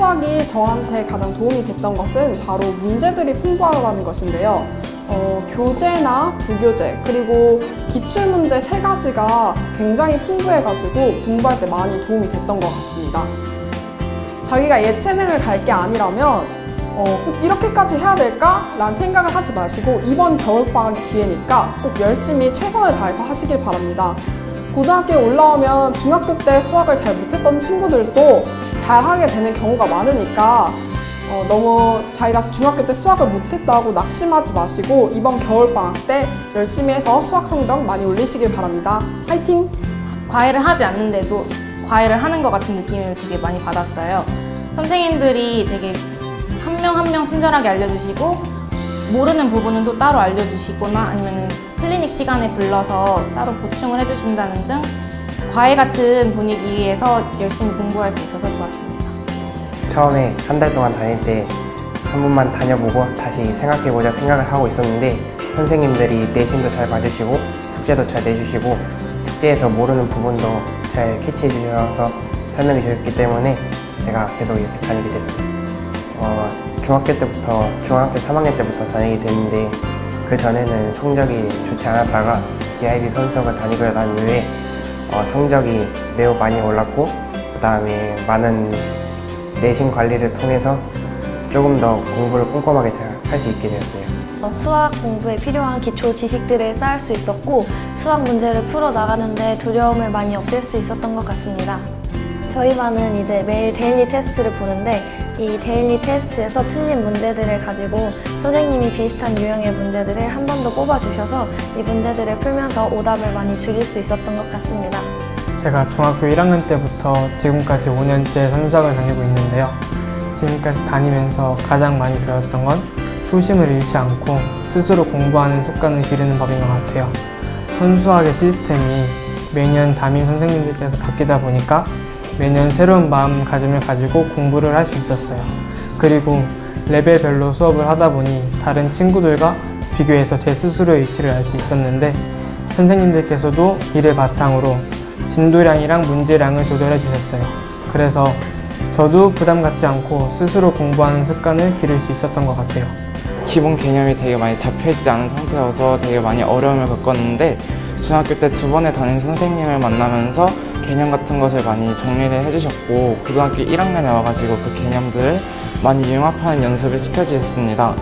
저한테 가장 도움이 됐던 것은 바로 문제들이 풍부하다는 것인데요. 어, 교재나 부교재 그리고 기출문제 세 가지가 굉장히 풍부해가지고 공부할 때 많이 도움이 됐던 것 같습니다. 자기가 예체능을 갈 게 아니라면 어, 꼭 이렇게까지 해야 될까? 라는 생각을 하지 마시고 이번 겨울방학이 기회니까 꼭 열심히 최선을 다해서 하시길 바랍니다. 고등학교에 올라오면 중학교 때 수학을 잘 못했던 친구들도 잘 하게 되는 경우가 많으니까 어, 너무 자기가 중학교 때 수학을 못했다고 낙심하지 마시고 이번 겨울방학 때 열심히 해서 수학 성적 많이 올리시길 바랍니다. 화이팅! 과외를 하지 않는데도 과외를 하는 것 같은 느낌을 되게 많이 받았어요. 선생님들이 되게 한 명 한 명 친절하게 알려주시고 모르는 부분은 또 따로 알려주시거나 아니면 클리닉 시간에 불러서 따로 보충을 해주신다는 등 과외 같은 분위기에서 열심히 공부할 수 있어서 좋았습니다. 처음에 한 달 동안 다닐 때 한 번만 다녀보고 다시 생각해보자 생각을 하고 있었는데 선생님들이 내신도 잘 봐주시고 숙제도 잘 내주시고 숙제에서 모르는 부분도 잘 캐치해 주셔서 설명해 주셨기 때문에 제가 계속 이렇게 다니게 됐어요. 어, 중학교 때부터 중학교 3학년 때부터 다니게 됐는데 그 전에는 성적이 좋지 않았다가 DIB 선수학을 다니고 난 이후에 어, 성적이 매우 많이 올랐고 그 다음에 많은 내신 관리를 통해서 조금 더 공부를 꼼꼼하게 할 수 있게 되었어요. 어, 수학 공부에 필요한 기초 지식들을 쌓을 수 있었고 수학 문제를 풀어 나가는데 두려움을 많이 없앨 수 있었던 것 같습니다. 저희 반은 이제 매일 데일리 테스트를 보는데 이 데일리 테스트에서 틀린 문제들을 가지고 선생님이 비슷한 유형의 문제들을 한 번 더 뽑아주셔서 이 문제들을 풀면서 오답을 많이 줄일 수 있었던 것 같습니다. 제가 중학교 1학년 때부터 지금까지 5년째 선수학을 다니고 있는데요. 지금까지 다니면서 가장 많이 배웠던 건 초심을 잃지 않고 스스로 공부하는 습관을 기르는 법인 것 같아요. 선수학의 시스템이 매년 담임 선생님들께서 바뀌다 보니까 매년 새로운 마음가짐을 가지고 공부를 할 수 있었어요. 그리고 레벨별로 수업을 하다 보니 다른 친구들과 비교해서 제 스스로의 위치를 알 수 있었는데 선생님들께서도 이를 바탕으로 진도량이랑 문제량을 조절해 주셨어요. 그래서 저도 부담 갖지 않고 스스로 공부하는 습관을 기를 수 있었던 것 같아요. 기본 개념이 되게 많이 잡혀있지 않은 상태여서 되게 많이 어려움을 겪었는데 중학교 때 두 번에 담임 선생님을 만나면서 개념 같은 것을 많이 정리를 해주셨고 고등학교 1학년에 와가지고 그 개념들을 많이 융합하는 연습을 시켜주셨습니다.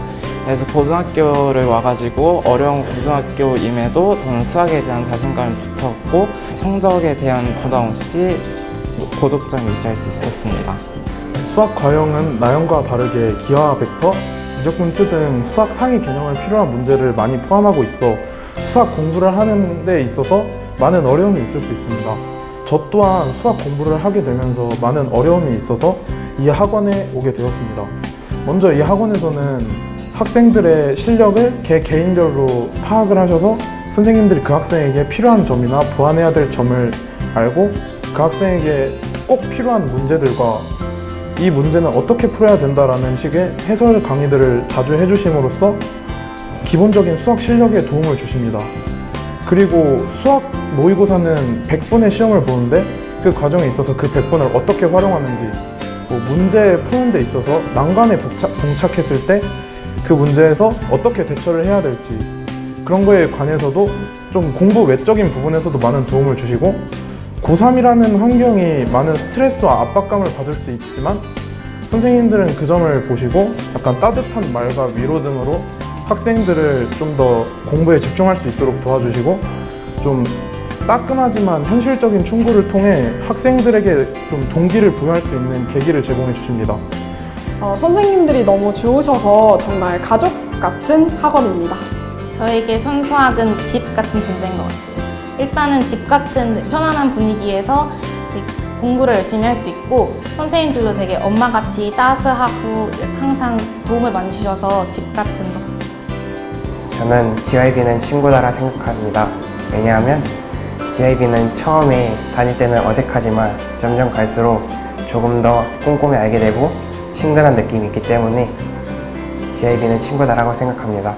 그래서 고등학교를 와가지고 어려운 고등학교임에도 저는 수학에 대한 자신감을 붙였고 성적에 대한 부담 없이 고득점 유지할 수 있었습니다. 수학 과형은 나형과 다르게 기하 벡터, 미적분투 등 수학 상위 개념을 필요한 문제를 많이 포함하고 있어 수학 공부를 하는 데 있어서 많은 어려움이 있을 수 있습니다. 저 또한 수학 공부를 하게 되면서 많은 어려움이 있어서 이 학원에 오게 되었습니다. 먼저 이 학원에서는 학생들의 실력을 개 개인별로 파악을 하셔서 선생님들이 그 학생에게 필요한 점이나 보완해야 될 점을 알고 그 학생에게 꼭 필요한 문제들과 이 문제는 어떻게 풀어야 된다라는 식의 해설 강의들을 자주 해주심으로써 기본적인 수학 실력에 도움을 주십니다. 그리고 수학 모의고사는 100분의 시험을 보는데 그 과정에 있어서 그 100분을 어떻게 활용하는지 뭐 문제 푸는 데 있어서 난관에 봉착, 봉착 했을 때 그 문제에서 어떻게 대처를 해야 될지 그런 거에 관해서도 좀 공부 외적인 부분에서도 많은 도움을 주시고 고3이라는 환경이 많은 스트레스와 압박감을 받을 수 있지만 선생님들은 그 점을 보시고 약간 따뜻한 말과 위로 등으로 학생들을 좀 더 공부에 집중할 수 있도록 도와주시고 좀 따끔하지만 현실적인 충고를 통해 학생들에게 좀 동기를 부여할 수 있는 계기를 제공해 주십니다. 어, 선생님들이 너무 좋으셔서 정말 가족 같은 학원입니다. 저에게 선수학은 집 같은 존재인 것 같아요. 일단은 집 같은 편안한 분위기에서 공부를 열심히 할 수 있고 선생님들도 되게 엄마같이 따스하고 항상 도움을 많이 주셔서 집 같은 것 같아요. 저는 DIB는 친구다라 생각합니다. 왜냐하면 DIB는 처음에 다닐 때는 어색하지만 점점 갈수록 조금 더 꼼꼼히 알게 되고 친근한 느낌이 있기 때문에 DIB는 친구다라고 생각합니다.